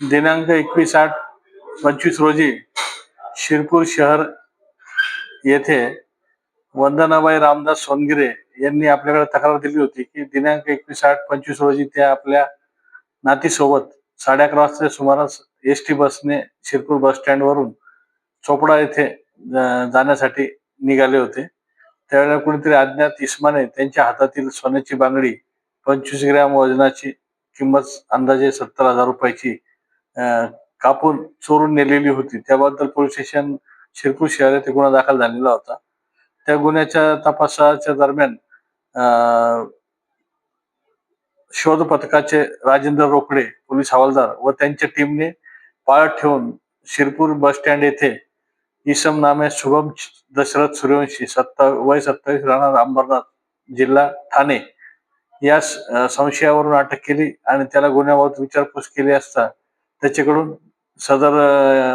दिनांक एकवीस आठ पंचवीस रोजी शिरपूर शहर येथे वंदनाबाई रामदास सोनगिरे यांनी आपल्याकडे तक्रार दिली होती की दिनांक एकवीस आठ पंचवीस रोजी त्या आपल्या नातीसोबत साडे अकरा वाजता सुमारास एस टी बसने शिरपूर बस स्टँडवरून चोपडा येथे जाण्यासाठी निघाले होते. त्यावेळेला कुणीतरी अज्ञात इस्माने त्यांच्या हातातील सोन्याची बांगडी पंचवीस ग्रॅम वजनाची किंमत अंदाजे सत्तर हजार रुपयाची कापून चोरून नेलेली होती. त्याबद्दल पोलीस स्टेशन शिरपूर शहर येथे गुन्हा दाखल झालेला होता. त्या गुन्ह्याच्या तपासाच्या दरम्यान अं, शोध पथकाचे राजेंद्र रोकडे पोलीस हवालदार व त्यांच्या टीमने पाळत ठेवून शिरपूर बस स्टँड येथे इसम नामे शुभम दशरथ सूर्यवंशी सत्ता वय सत्तावीस राहणार अंबरनाथ जिल्हा ठाणे. या संशयावरून अटक केली आणि त्याला गुन्ह्याबाबत विचारपूस केली असता त्याच्याकडून सदर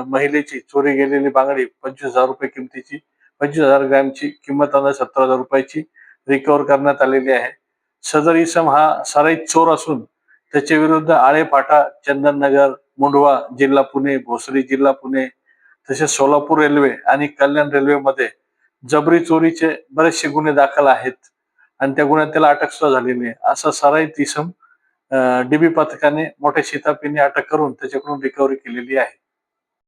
महिलेची चोरी गेलेली बांगडी पंचवीस हजार रुपये किमतीची पंचवीस हजार ग्रॅमची किंमत अंदाज सत्तर हजार रुपयाची रिकव्हर करण्यात आलेली आहे. सदर इसम हा सराईत चोर असून त्याच्या विरुद्ध आळेफाटा चंदननगर मुंडवा जिल्हा पुणे भोसरी जिल्हा पुणे तसेच सोलापूर रेल्वे आणि कल्याण रेल्वेमध्ये जबरी चोरीचे बरेचसे गुन्हे दाखल आहेत आणि त्या गुन्ह्यात त्याला अटक सुद्धा झालेली आहे. असा सराईत इसम डीबी पथकाने मोठ्या शितापीने अटक करून त्याच्याकडून रिकव्हरी केलेली आहे.